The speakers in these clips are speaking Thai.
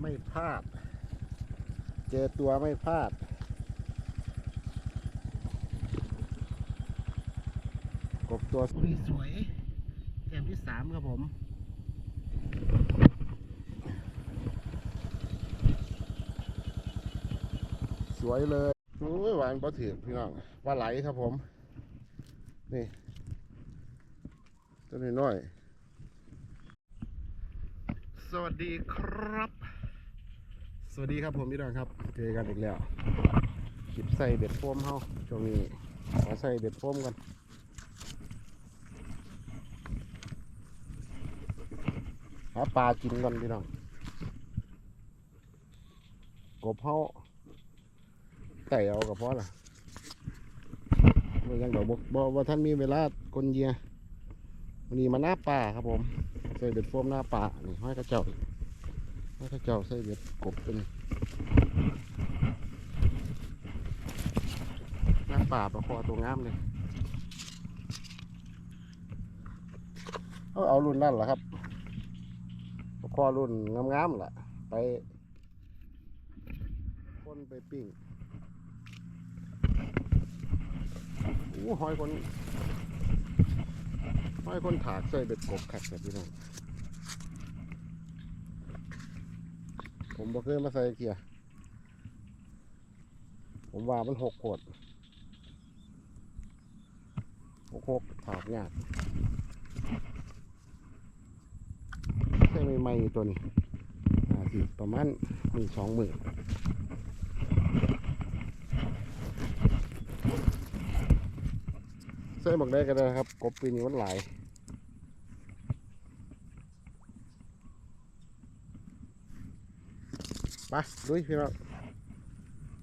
ไม่พลาด เจอตัวไม่พลาด กบตัวอุ้ยสวยแต้มที่สามครับผมสวยเลยโอ้ยหวานปลาถือกพี่น้องปลาไหลครับผม นี่ตัวน้อยๆสวัสดีครับส วัสดีครับผมพี่น้องครับ เจอกันอีกแล้วคลิปใส่เบ็ดโฟมเฮาช่วงนี้ขอใส่เบ็ดโฟมกันหาปลากินกันพี่น้องกบเฮาไต่เอากับพ่อล่ะยังดอกบ่บ่บ่ท่านมีเวลาคนเยียวันนี้มาหน้าป่าครับผมใส่เบ็ดโฟมหน้าป่านี่ห้อยกระเจ้า ห้อยกระเจ้าใส่เบ็ดกบเป็นหน้าป่าประคอตัวงามเลยเอาเอารุ่นนั่นแหละครับพอรุ่นงามๆล่ะ ไปคนไปปิ้งอู้หอยคนหอยคนถากใส่เบ็ดกบขัดแบบพี่น้อง ผมบ่เคยมาใส่เกียร์ผมว่ามันหกขวดหกหกถากยากใช่ใหม่ๆตัวนี้อาสิประมาณมีสองหมื่นใส่บักได้ก็ได้ครับ กบปีนี้มันหลาย ไปดุยพี่น้อง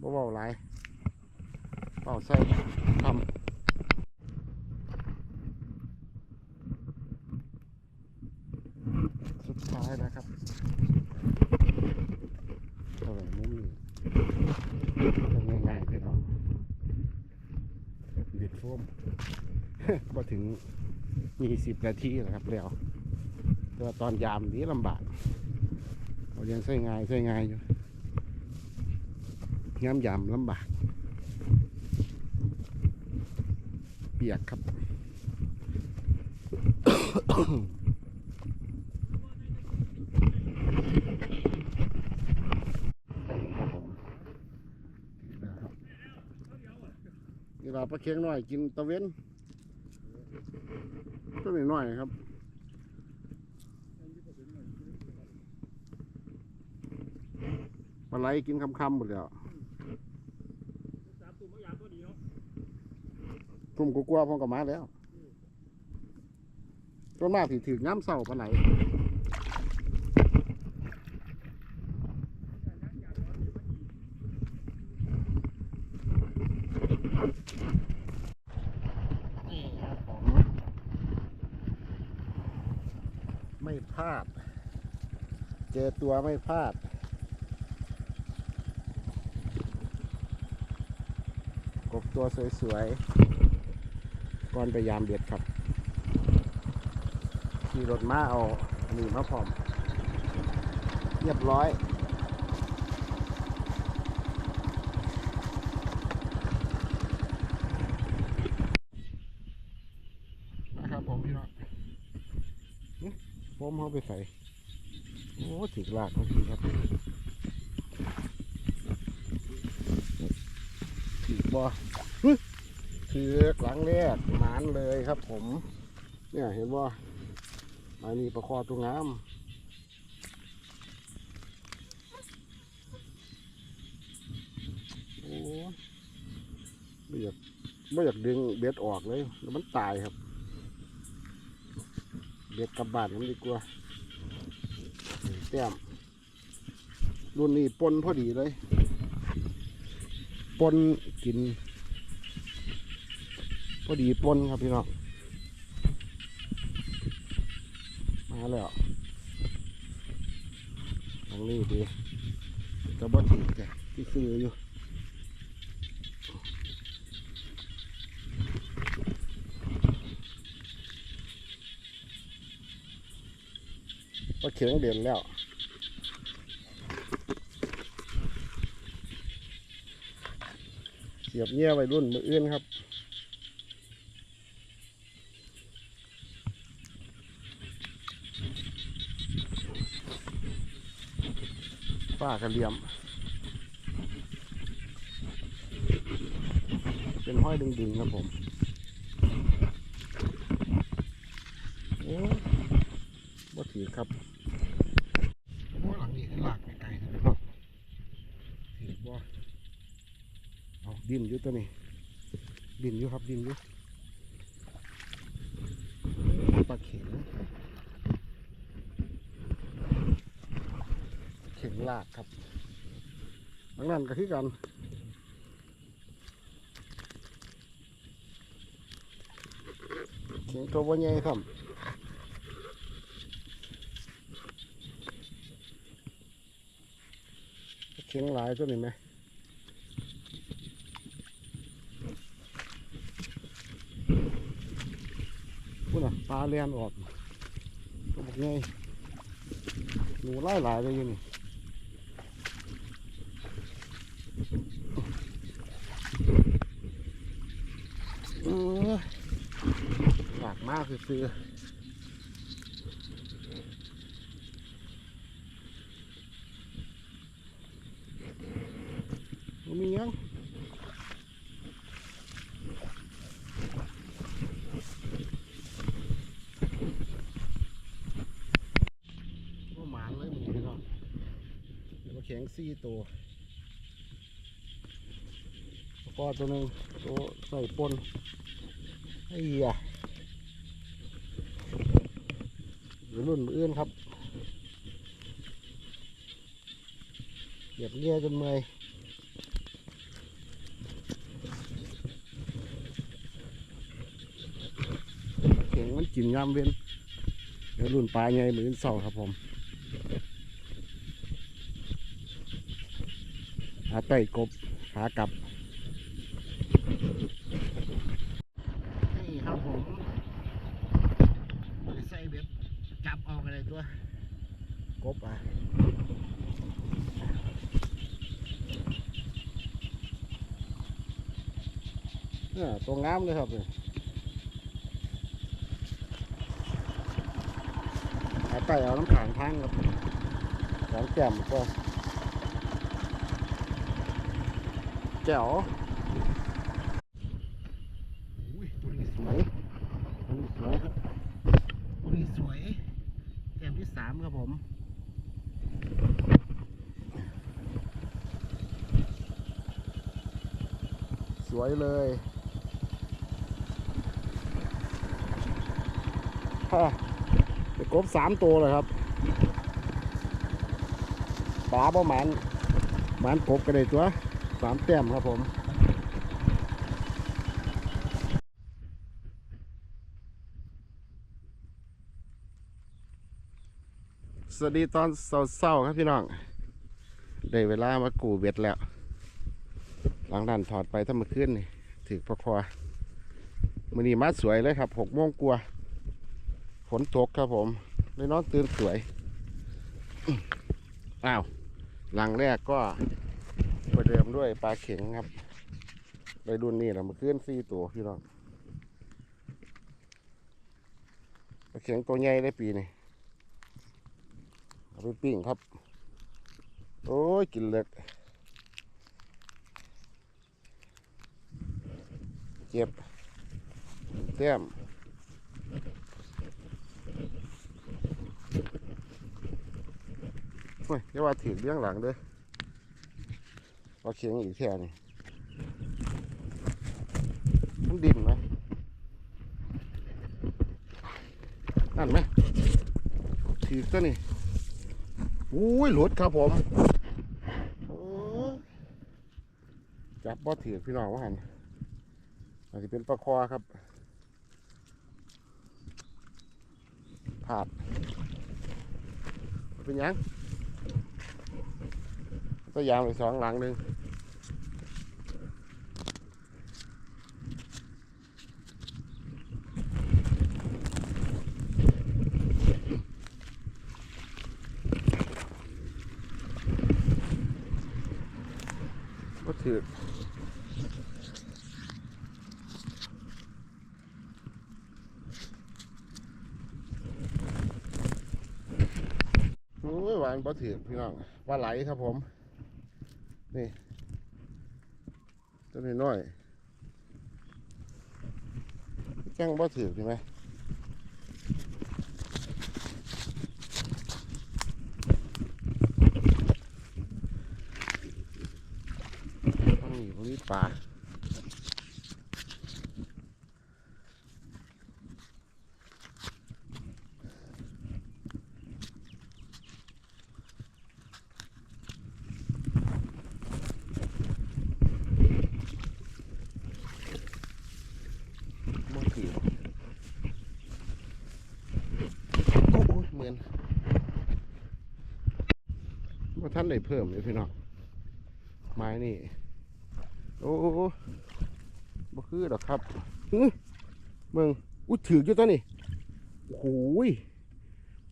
บ่เบาหลายเบาใส่ทำสุดท้ายนะครับเอาไว้มุมนี้เอาง่ายๆเลยเนาะบิดโฟมมาถึงยี่สิบนาทีแล้วครับแล้วแต่ว่าตอนยามนี้ลำบากเรายังใช้ง่ายใช้ง่ายอยู่ ย้ำยามลำบาก เปียกครับครับผมนะครับนี่เราปลาเค็งหน่อยกินตะเว้นตัวนี้หน่อยครับปลาไหลกินคำๆหมดแล้ว ทุ่มกลัวๆพองกับมาแล้วต้นมากที่ถือน้ำเศร้าปไหนไม่พลาด เจอตัวไม่พลาด กบตัวสวยๆก่อนไปยามเบ็ดครับขี่รถมาเอาอันนี้มาพร้อม เรียบร้อยนะครับผมพี่น้องหึผมเขาไปใส่โอ้ถึกลากของพี่ครับถือ บอถือกหลังแรกหมานเลยครับผม เนี่ยเห็นว่าอันนี้ประคอตัวงามโอ้ไม่อยากไม่อยากดึงเบ็ดออกเลยแล้วมันตายครับ เบ็ดกลับบ้านมันดีกว่าแต้มรุ่นนี้ปนพอดีเลย นกิน พอดีปนครับพี่น้อง มาแล้วทางนี้ดีกระบอกถีแกที่ซื้ออยู่ก็เขียงเด่นแล้ว เหยียบเงี้ยไว้รุ่นมืออื่นครับฝ้ากระเหลี่ยม เป็นห้อยดึงๆครับผมโอ้บ่ถือครับโอ้หลังนี้คือหลากไกลๆครับเนาะถือบ่ เอาดินอยู่ตัวนี้ดินอยู่ครับดินอยู่ปลาเข็งเข็งลากครับดังนั้นก็คือกันเข็งตัวใหญ่ครับเข็งหลายตัวนี้ไหมพูดน่ะปลา เลียนออกตัวบกไงหนูไล่หลายเลยอยู่นี่เออหลากมากซื้อๆบ่มีหยังก็หมานเลยหมูพี่น้อง เดี๋ยวมาแข็งซี่ตัวแล้วก็ตัวหนึ่งตัวใส่ปนไอ้เหี้ยหรือรุ่นมืออื่นครับเหยียบเงี้ยจนเมื่อยเข็งมันกินยามเว้นเดี๋ยวรุ่นปลาใหญ่มือนเศร้าครับผม หาไต่กบหากลับนี่ครับผมใส่เบ็ดจับออกอะไรตัว กบอะเนี่ยตัวงามเลยครับเนี่ยหาไต่เอาน้ำขางทางครับสองแจ่มก็ แจ๋วอุ้ยตัวนี้สวยตัวนี้สวยครับตัวนี้สวยแจ่มที่สามครับผมสวยเลยฮะไปกบสามตัวเลยครับปลาประมาณหมานกบกันเลยตัว สามแต้มครับผมสวัสดีตอนเศร้าๆครับพี่น้องได้เวลามากูเบ็ดแล้ว หลังดันถอดไปถ้ามาขึ้นนี่ถือประคอมือนี้มาสวยเลยครับหกโมงกลัวฝนตกครับผมเลยนอนตื่นสวย อ้าว หลังแรกก็ ประเดิมด้วยปลาเข็งครับไปรุ่นนี้เรามาขึ้นสี่ตัวพี่น้องปลาเข็งตัวใหญ่ได้ปีนี้เอาไปปิ้งครับ โอ้ยกินเล็กเจ็บแต้มโอ้ยอย่าว่าถือเรื่องหลังเด้อ เอาเคียงอีกแท่นี่มันดินไหมนั่นไหมถือก็นี่อุ้ยหลุดครับผมจับบ่ถือพี่น้องว่าหันอาจจะเป็นปลาคอครับผาดเป็นยังตัวยางไปสองหลังหนึ่งก็ถือ วางบ่ถือพี่น้องปลาไหลครับผม นี่ตัวน้อยๆแจ้งบ่ถือใช่ไหมต้องมีพวกนี้ปลา บ่ถือโอ้โหเหมือนว่าท่า นได้เพิ่มเลยพี่น้องไม้นี่ โอ้โหบ่คือดอกครับเมืองอุ้ยถือกอยู่ตัวนี่โอ้โหย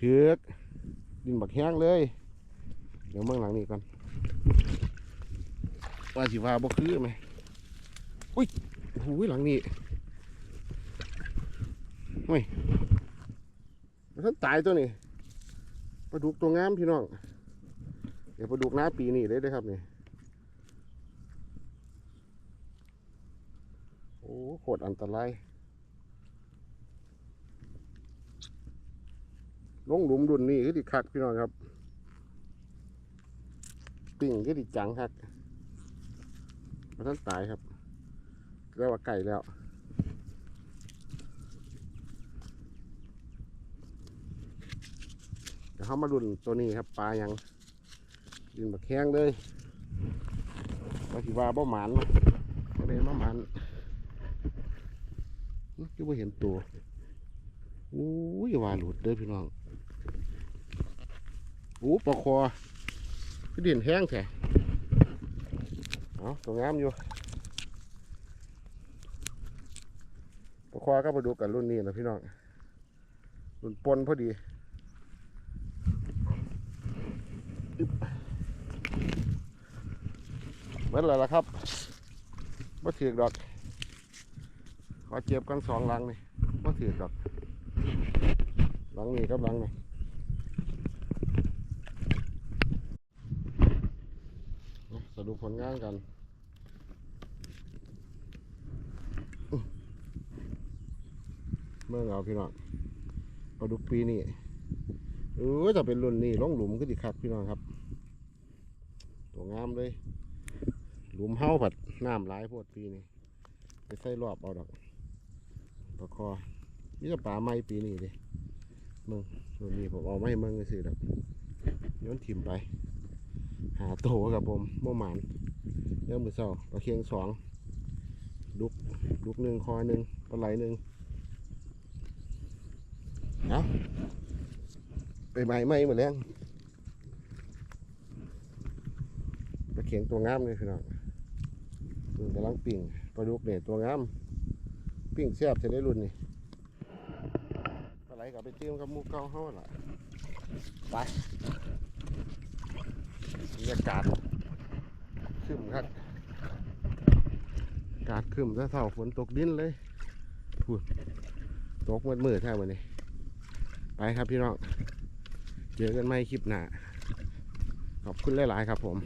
ถือกดินบักแห้งเลย เดี๋ยวเมืองหลังนี้ก่อนว่าสิว่าบ่คือไหมอุ้ยโอ้โหยหลังนี้ท่านตายตัวนี้ปลาดุกตัวงามพี่น้อง เดี๋ยวปลาดุกหน้าปีนี้เลยด้อครับนี่โอ้โคตรอันตรายลงหลุมดุนนี่คือดิคักพี่น้องครับปิ่งคือดิจังครับมาท่านตายครับเรียกว่าไก่แล้วเดี๋ยวเขามาดุนตัวนี้ครับปลายัง ดินบักแข้งเลยปลาสิวาบ่หมานมาก็เลยมาหมานอื้อคือว่าเห็นตัวอู้ยว่าหลุดเด้อพี่น้องอู้ปลาคอคือดินแห้งแท้เอาตัวงามอยู่ปลาคอก็มาดูกันรุ่นนี้นะพี่น้องรุ่นปนพอดี เบิดแล้วล่ะครับบ่ถือดอกขอเจ็บกันสองหลังนี่บ่ถือดอกหลังนี้กับหลังนี่เอาสรุปผลงานกันเมื่อเอาพี่น้องปลาดุกปีนี่เออจะเป็นรุ่นนี้ลงหลุมก็ดีครับพี่น้องครับ ตัวงามเลย หลุมเฮาผัดน้ำหลายโพดปีนี้ไปใส่รอบเอาดอกปลาคอมีแต่ปลาไม้ปีนี้เลยมึงส่วนนี้ผมเอาไม่มึงซื้อดอกย้อนถิ่มไป หาโตกับผมโมหมานเรื่องมือเศร้าปลาเคียงสองลุกลุกหนึ่งคอหนึ่งปลาไหลหนึ่งเอาไปใหม่ไม่หมดแล้วปลาเคียงตัวงามเลยพี่น้อง กำลังปิ่งปลาดุกเนี่ยตัวงามปิ้งแซ่บจะได้รุ่นนี่ปลาไหลกับไปเตรียมกับมูเก้าเฮาล่ะไปบรรยากาศขึ้นครับอากาศขึ้นถ้าเท่าฝนตกดินเลยพูดตกมืดมืดแท้วันนี้ ไปครับพี่น้อง เจอกันใหม่คลิปหน้า ขอบคุณหลาย ๆ ครับผม